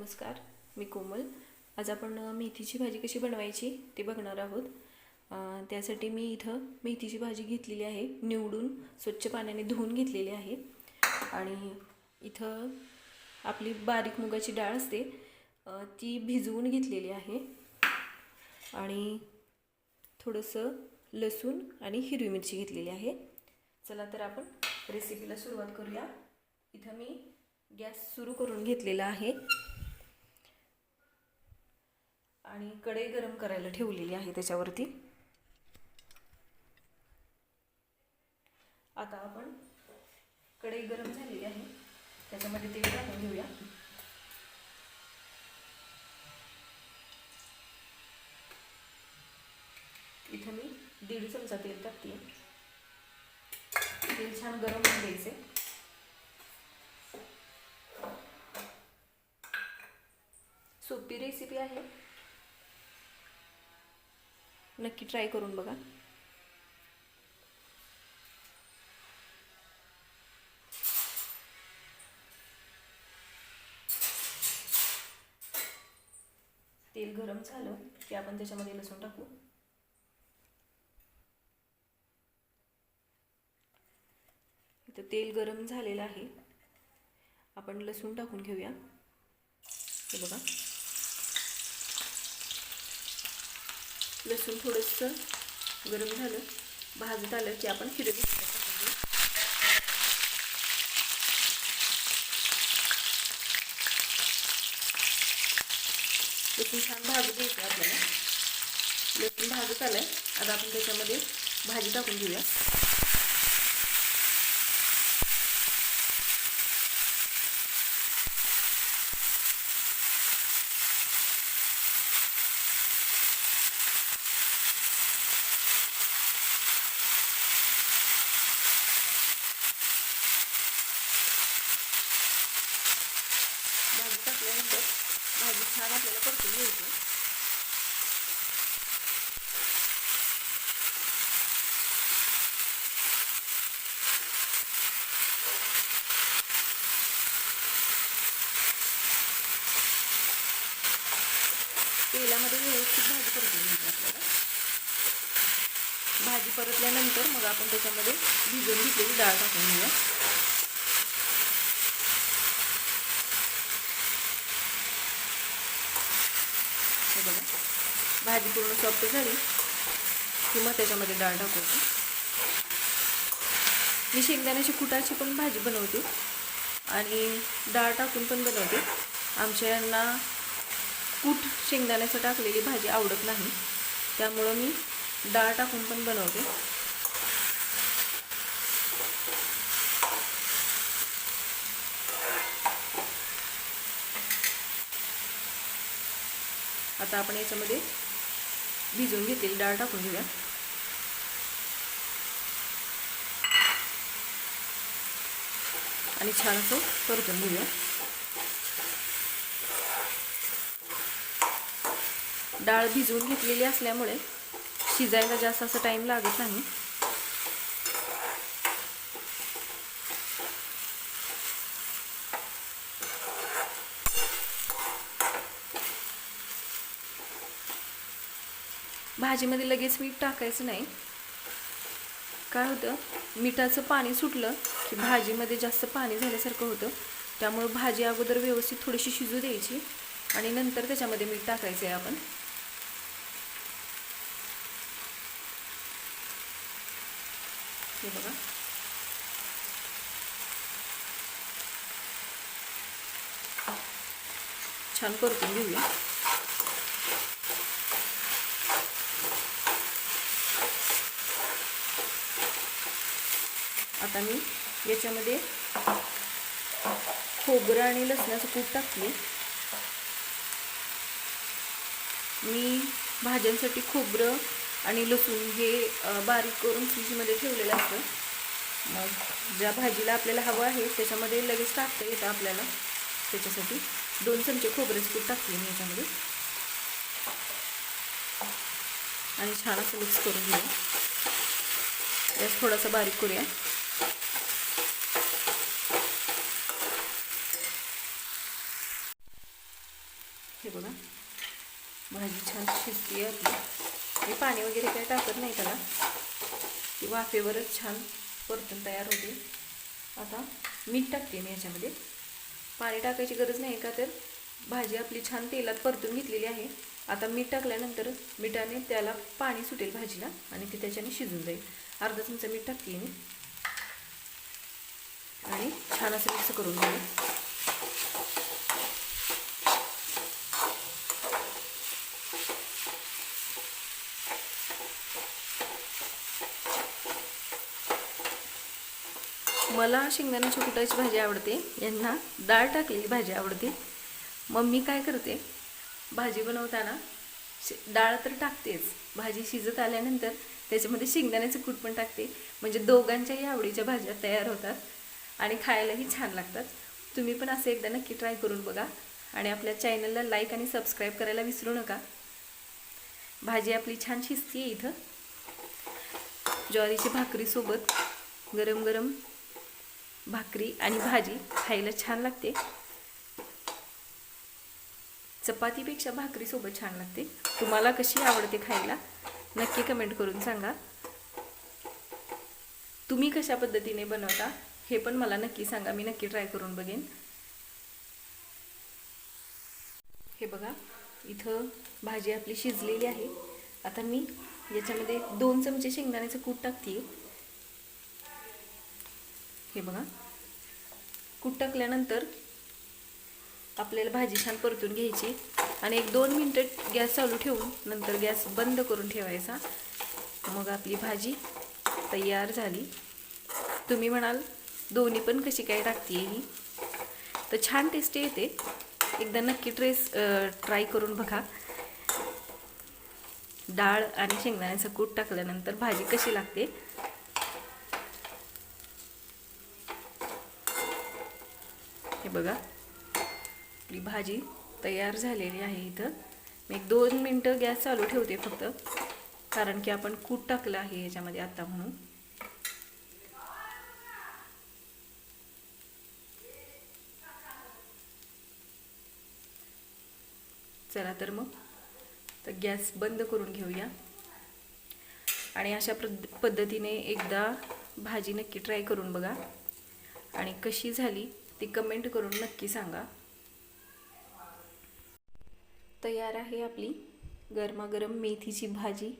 नमस्कार मी कोमल. आज आपण मेथीची भाजी कशी बनवायची ते बघणार आहोत. त्यासाठी मी इथं मेथीची भाजी घेतलेली आहे निवडून स्वच्छ पाण्याने धुवून घेतलेली आहे. आणि इथं आपली बारीक मुगाची डाळ असते ती भिजवून घेतलेली आहे. आणि थोडंसं लसूण आणि हिरवी मिरची घेतलेली आहे. चला तर आपण रेसिपीला सुरुवात करूया. इथं मी गॅस सुरू करून घेतलेला आहे. आणि कढई गरम करायला ठेवलेली आहे त्याच्यावरती. आता आपण कढई गरम झालेली आहे. त्याच्यामध्ये तेल टाकून घेऊया. इथं मी दीड चमचा तेल टाकते. तेल छान गरम होऊन द्यायचे सोपी रेसिपी आहे. नक्की ट्राय करून बघा. तेल गरम झालं की आपण त्याच्यामध्ये लसूण टाकू. इथं तेल गरम झालेलं आहे. आपण लसूण टाकून घेऊया. हे बघा. लसूण थोडंसं गरम झालं भाजत आलं की आपण हिरवी लसूण छान भाजून घ्यायचं आपल्याला. लसूण भाजत आलं आता आपण त्याच्यामध्ये भाजी टाकून घेऊया भाजी टाकल्यानंतर भाजी छान आपल्याला परतून घ्यायचं. तेलामध्ये व्यवस्थित भाजी परतून घ्यायची आपल्याला. भाजी परतल्यानंतर मग आपण त्याच्यामध्ये भिजवून घेतलेली डाळ टाकून घेऊया. असं बघा. भाजी पूर्ण सॉफ्ट झाली. की मग त्याच्यामध्ये डाळ टाकवते मी शेंगदाण्याची कुटाची पण भाजी बनवते. आणि डाळ टाकून पण बनवते. आमच्या यांना कूट शेंगदाण्याचं टाकलेली भाजी आवडत नाही. त्यामुळं मी डाळ टाकून पण बनवते. आता आपण याच्यामध्ये भिजवून घेतलेली डाळ टाकून घेऊया. आणि छान असं परतून घेऊया. डाळ भिजवून घेतलेली असल्यामुळे शिजायला जास्त असं टाईम लागत नाही. भाजीमध्ये लगेच मीठ टाकायचं नाही. काय होतं? मिठाचं पाणी सुटलं की भाजीमध्ये जास्त पाणी झाल्यासारखं होतं. त्यामुळं भाजी अगोदर व्यवस्थित थोडीशी शिजू द्यायची आणि नंतर त्याच्यामध्ये मीठ टाकायचं आहे आपण. हे बघा. छान परतून घेऊया. आता मी याच्यामध्ये खोबरं आणि लसणाचं कूट टाकले मी भाज्यांसाठी खोबरं आणि लसूण हे बारीक करून फ्रीजमध्ये ठेवलेलं असतं. मग ज्या भाजीला आपल्याला हवं आहे त्याच्यामध्ये लगेच टाकता येतं आपल्याला. त्याच्यासाठी दोन चमचे खोबरेच कूट टाकले मी याच्यामध्ये. आणि छान असं मिक्स करून घेऊया गॅस थोडासा बारीक करूया हे बघा भाजी छान शिजती आहे आपली. मी पाणी वगैरे काही टाकत नाही त्याला. ती वाफेवरच छान परतून तयार होते. आता मीठ टाकते मी याच्यामध्ये. पाणी टाकायची गरज नाही का तर भाजी आपली छान तेलात परतून घेतलेली आहे. आता मीठ टाकल्यानंतर मिठाने त्याला पाणी सुटेल भाजीला आणि ते त्याच्याने शिजून जाईल. अर्धा चमचा मीठ टाकते मी. आणि छान असं मिक्स करून घेऊ मला शेंगदाण्याची कुटायची भाजी आवडते. यांना डाळ टाकलेली भाजी आवडते. मग मी काय करते? भाजी बनवताना शे डाळ तर टाकतेच. भाजी शिजत आल्यानंतर त्याच्यामध्ये शेंगदाण्याचं कूट पण टाकते. म्हणजे दोघांच्याही आवडीच्या भाज्या तयार होतात आणि खायलाही छान लागतात. तुम्ही पण असं एकदा नक्की ट्राय करून बघा आणि आपल्या चॅनलला लाईक आणि सबस्क्राईब करायला विसरू नका. भाजी आपली छान शिजती आहे इथं. ज्वारीची भाकरीसोबत गरम गरम भाकरी आणि भाजी खायला छान लागते. चपातीपेक्षा भाकरीसोबत छान लागते. तुम्हाला कशी आवडते खायला नक्की कमेंट करून सांगा. तुम्ही कशा पद्धतीने बनवता हे पण मला नक्की सांगा. मी नक्की ट्राय करून बघेन. हे बघा इथं भाजी आपली शिजलेली आहे. आता मी याच्यामध्ये दोन चमचे शेंगदाण्याचं कूट टाकते हे बघा. कूट टाकल्यानंतर आपल्याला भाजी छान परतून घ्यायची. आणि एक दोन मिनटं गॅस चालू ठेवून नंतर गॅस बंद करून ठेवायचा. मग आपली भाजी तयार झाली. तुम्ही म्हणाल दोन्ही पण कशी काय टाकते ही? तर छान टेस्टी येते. एकदा नक्की ट्रेस ट्राय करून बघा. डाळ आणि शेंगदाण्याचं कूट टाकल्यानंतर भाजी कशी लागते? हे बघा. आपली भाजी तयार झालेली आहे इथं. मी एक दोन मिनटं गॅस चालू ठेवते फक्त. कारण की आपण कूट टाकलं आहे याच्यामध्ये आता म्हणून. चला तर मग. तर गॅस बंद करून घेऊया. आणि अशा पद्धतीने एकदा भाजी नक्की ट्राय करून बघा. आणि कशी झाली ती कमेंट करून नक्की सांगा. तयार आहे आपली गरमागरम मेथीची भाजी.